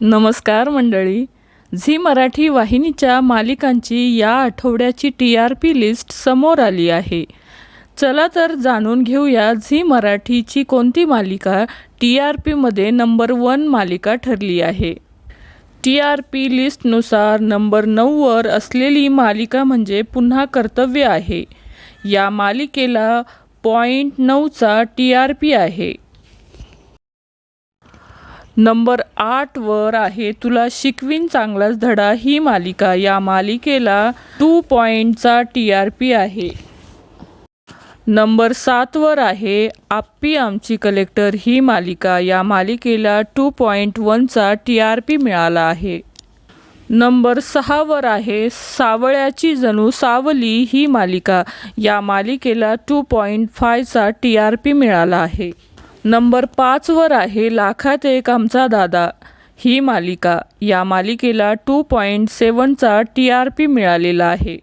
नमस्कार मंडळी. झी मराठी वाहिनीच्या मालिकांची या आठवड्याची टी आर पी लिस्ट समोर आली आहे. चला तर जाणून घेऊया झी मराठीची कोणती मालिका टी आर पीमध्ये नंबर वन मालिका ठरली आहे. टी आर पी लिस्टनुसार नंबर नऊवर असलेली मालिका म्हणजे पुन्हा कर्तव्य आहे. या मालिकेला पॉईंट नऊचा टी आर पी आहे. नंबर आठवर आहे. तुला शिकवीन चांगलाच धडा. ही मालिका या मालिकेला टू पॉईंटचा टी आर पी आहे. नंबर सातवर आहे. आप्पी आमची कलेक्टर ही मालिका या मालिकेला टू पॉईंट वनचा टी आर पी मिळाला आहे. नंबर सहावर आहे. सावळ्याची जणू सावली. ही मालिका या मालिकेला टू पॉईंट फायचा टी आर पी मिळाला आहे. नंबर पाचवर आहे लाखात एक आमचा दादा. ही मालिका. या मालिकेला टू पॉईंट सेवनचा टी आर पी मिळालेला आहे.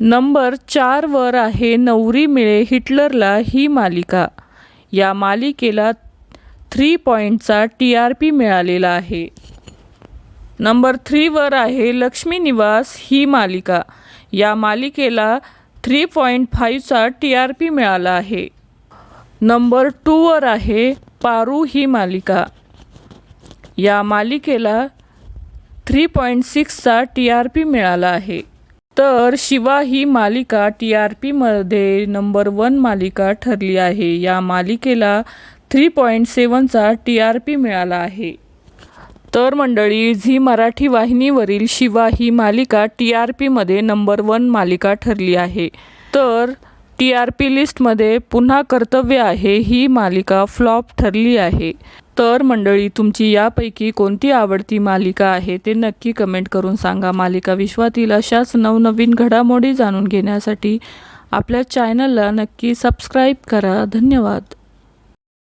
नंबर चारवर आहे नवरी मिळे हिटलरला ही मालिका. या मालिकेला थ्री पॉईंटचा टी आर पी मिळालेला आहे. नंबर थ्रीवर आहे लक्ष्मी निवास ही मालिका. या मालिकेला थ्री पॉईंट फाईव्हचा टी आर पी मिळाला आहे. नंबर टूवर आहे पारू ही मालिका. या मालिकेला थ्री पॉईंट सिक्सचा टी आर पी मिळाला आहे. तर शिवा ही मालिका टी आर पीमध्ये नंबर वन मालिका ठरली आहे. या मालिकेला थ्री पॉईंट सेवनचा टी आर पी मिळाला आहे. तर मंडळी झी मराठी वाहिनीवरील शिवा ही मालिका टी आर पीमध्ये नंबर वन मालिका ठरली आहे. तर टी आर पी लिस्टमध्ये पुन्हा कर्तव्य आहे ही मालिका फ्लॉप ठरली आहे. तर मंडळी तुमची यापैकी कोणती आवडती मालिका आहे ते नक्की कमेंट करून सांगा. मालिका विश्वातील अशाच नवनवीन घडामोडी जाणून घेण्यासाठी आपल्या चॅनलला नक्की सबस्क्राईब करा. धन्यवाद.